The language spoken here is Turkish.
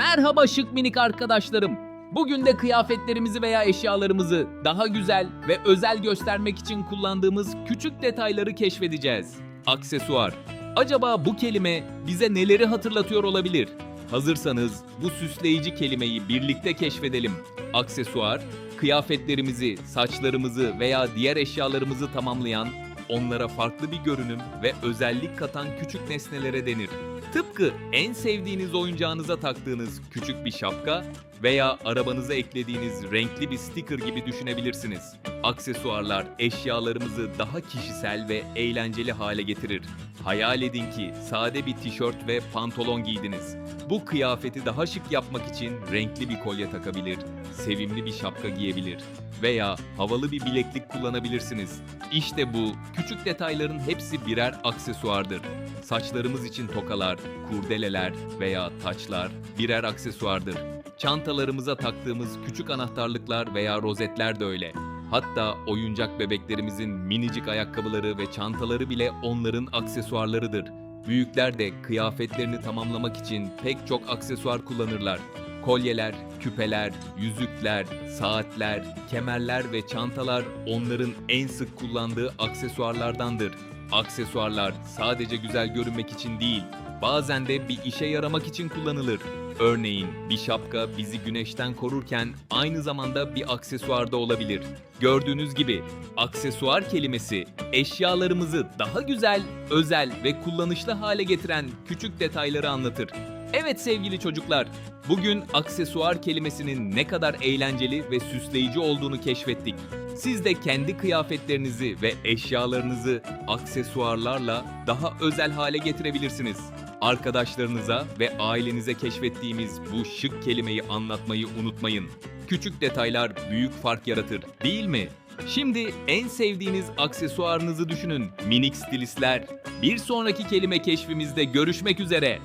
Merhaba şık minik arkadaşlarım. Bugün de kıyafetlerimizi veya eşyalarımızı daha güzel ve özel göstermek için kullandığımız küçük detayları keşfedeceğiz. Aksesuar. Acaba bu kelime bize neleri hatırlatıyor olabilir? Hazırsanız bu süsleyici kelimeyi birlikte keşfedelim. Aksesuar, kıyafetlerimizi, saçlarımızı veya diğer eşyalarımızı tamamlayan, onlara farklı bir görünüm ve özellik katan küçük nesnelere denir. Tıpkı en sevdiğiniz oyuncağınıza taktığınız küçük bir şapka veya arabanıza eklediğiniz renkli bir sticker gibi düşünebilirsiniz. Aksesuarlar eşyalarımızı daha kişisel ve eğlenceli hale getirir. Hayal edin ki sade bir tişört ve pantolon giydiniz. Bu kıyafeti daha şık yapmak için renkli bir kolye takabilir, sevimli bir şapka giyebilir veya havalı bir bileklik kullanabilirsiniz. İşte bu küçük detayların hepsi birer aksesuardır. Saçlarımız için tokalar, kurdeleler veya taçlar birer aksesuardır. Çantalarımıza taktığımız küçük anahtarlıklar veya rozetler de öyle. Hatta oyuncak bebeklerimizin minicik ayakkabıları ve çantaları bile onların aksesuarlarıdır. Büyükler de kıyafetlerini tamamlamak için pek çok aksesuar kullanırlar. Kolyeler, küpeler, yüzükler, saatler, kemerler ve çantalar onların en sık kullandığı aksesuarlardandır. Aksesuarlar sadece güzel görünmek için değil, bazen de bir işe yaramak için kullanılır. Örneğin bir şapka bizi güneşten korurken aynı zamanda bir aksesuar da olabilir. Gördüğünüz gibi aksesuar kelimesi eşyalarımızı daha güzel, özel ve kullanışlı hale getiren küçük detayları anlatır. Evet sevgili çocuklar, bugün aksesuar kelimesinin ne kadar eğlenceli ve süsleyici olduğunu keşfettik. Siz de kendi kıyafetlerinizi ve eşyalarınızı aksesuarlarla daha özel hale getirebilirsiniz. Arkadaşlarınıza ve ailenize keşfettiğimiz bu şık kelimeyi anlatmayı unutmayın. Küçük detaylar büyük fark yaratır, değil mi? Şimdi en sevdiğiniz aksesuarınızı düşünün minik stilistler. Bir sonraki kelime keşfimizde görüşmek üzere.